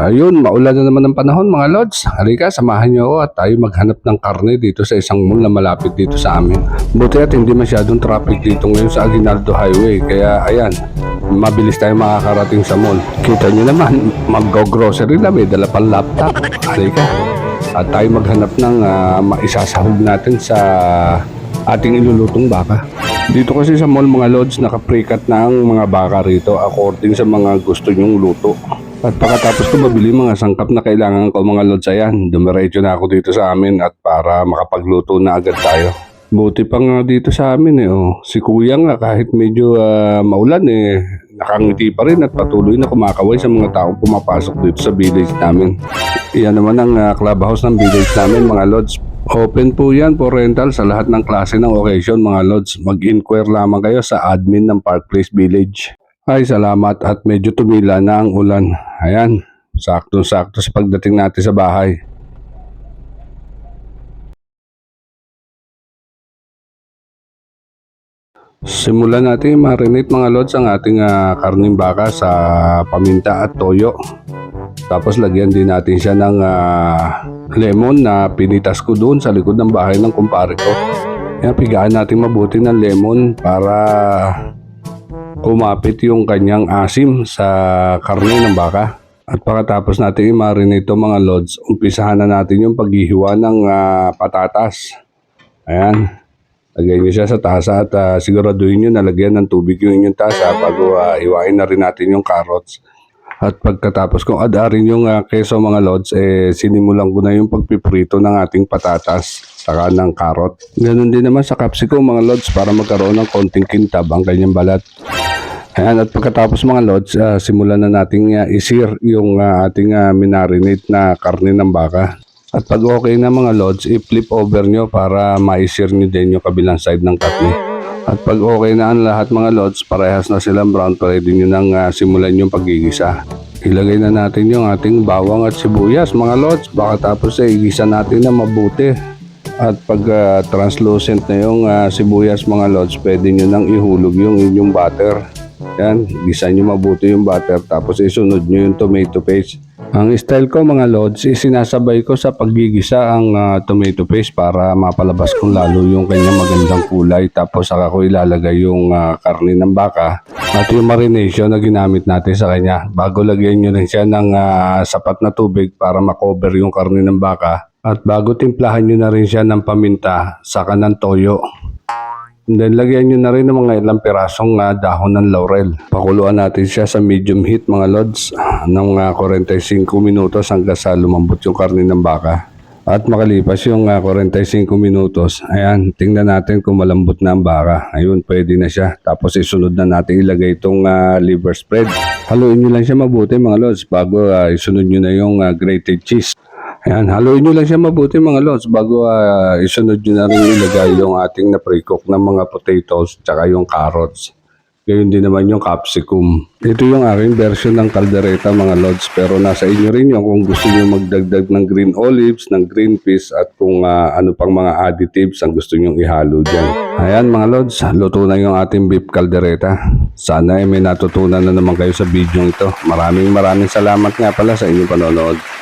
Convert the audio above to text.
Ayun, maulan na naman ang panahon mga lods. Halika, samahan niyo ako at tayo maghanap ng karne dito sa isang mall na malapit dito sa amin. Buti at hindi masyadong traffic dito ngayon sa Aguinaldo Highway. Kaya ayan, mabilis tayo makakarating sa mall. Kita niyo naman, mag-grocery na may dala pang laptop. Halika, at tayo maghanap ng ah, maisasahog natin sa ating ilulutong baka. Dito kasi sa mall mga lods, nakaprekat na ang mga baka rito according sa mga gusto nyong luto. At pagkatapos ko mabili mga sangkap na kailangan ko mga lods ayan, dumiretso na ako dito sa amin at para makapagluto na agad tayo. Buti pa nga dito sa amin eh, oh. si kuya nga kahit medyo ah, maulan eh, nakangiti pa rin at patuloy na kumakaway sa mga taong pumapasok dito sa village namin. Iyan naman ang ah, clubhouse ng village namin mga lods. Open po yan for rental sa lahat ng klase ng occasion mga lods. Mag-inquire lamang kayo sa admin ng Park Place Village. Ay salamat at medyo tumila na ang ulan. Ayan, saktong-sakto sa pagdating natin sa bahay. Simulan natin marinate mga lods ang ating ah, karning baka sa paminta at toyo. Tapos lagyan din natin siya ng ah, lemon na pinitas ko doon sa likod ng bahay ng kumpare ko. Kaya pigaan natin mabuti ng lemon para kumapit yung kanyang asim sa karne ng baka. At pagkatapos natin i-marinate mga lods, umpisahan na natin yung paghihiwa ng ah, patatas. Ayan. Lagyan nyo siya sa tasa at ah, siguraduhin nyo na lagyan ng tubig yung inyong tasa bago ah, hiwain na rin natin yung carrots. At pagkatapos kong adarin yung ah, keso mga lods, eh, sinimulan ko na yung pagpiprito ng ating patatas saka ng carrot. Ganun din naman sa capsicum mga lods para magkaroon ng konting kintab ang kanyang balat. Ayan, at pagkatapos mga lods, ah, simulan na nating ah, isir yung ah, ating ah, minarinate na karne ng baka. At pag okay na mga lods, i-flip over nyo para maisir nyo din yung kabilang side ng karne. At pag okay na ang lahat mga lods, parehas na silang brown, pwede nyo nang ah, simulan yung pagigisa. Ilagay na natin yung ating bawang at sibuyas mga lods, baka tapos ay igisa natin na mabuti. At pag ah, translucent na yung ah, sibuyas mga lods, pwede nyo nang ihulog yung inyong butter. Yan, gisa nyo mabuti yung butter tapos isunod nyo yung tomato paste. Ang style ko mga lods, isinasabay ko sa paggigisa ang ah, tomato paste para mapalabas kong lalo yung kanyang magandang kulay. Tapos saka ko ilalagay yung ah, karne ng baka at yung marination na ginamit natin sa kanya. Bago lagyan nyo rin siya ng ah, sapat na tubig para makover yung karne ng baka. At bago timplahan nyo na rin siya ng paminta, saka ng toyo. And then lagyan nyo na rin ng mga ilang pirasong ah, dahon ng laurel. Pakuluan natin siya sa medium heat mga lods ah, ng ah, 45 minutos hanggang sa lumambot yung karne ng baka. At makalipas yung ah, 45 minutos, ayan, tingnan natin kung malambot na ang baka. Ayun, pwede na siya. Tapos isunod na natin ilagay itong ah, liver spread. Haluin nyo lang siya mabuti mga lods bago ah, isunod nyo na yung ah, grated cheese. Ayan, haluin nyo lang siya mabuti mga lods bago ah, isunod nyo na rin ilagay yung ating na pre-cook na mga potatoes tsaka yung carrots. Gayon din naman yung capsicum. Ito yung aking version ng kaldereta mga lods pero nasa inyo rin yung kung gusto nyo magdagdag ng green olives, ng green peas at kung ah, ano pang mga additives ang gusto nyo ihalo dyan. Ayan mga lods, luto na yung ating beef kaldereta. Sana ay may natutunan na naman kayo sa video ito. Maraming maraming salamat nga pala sa inyong panonood.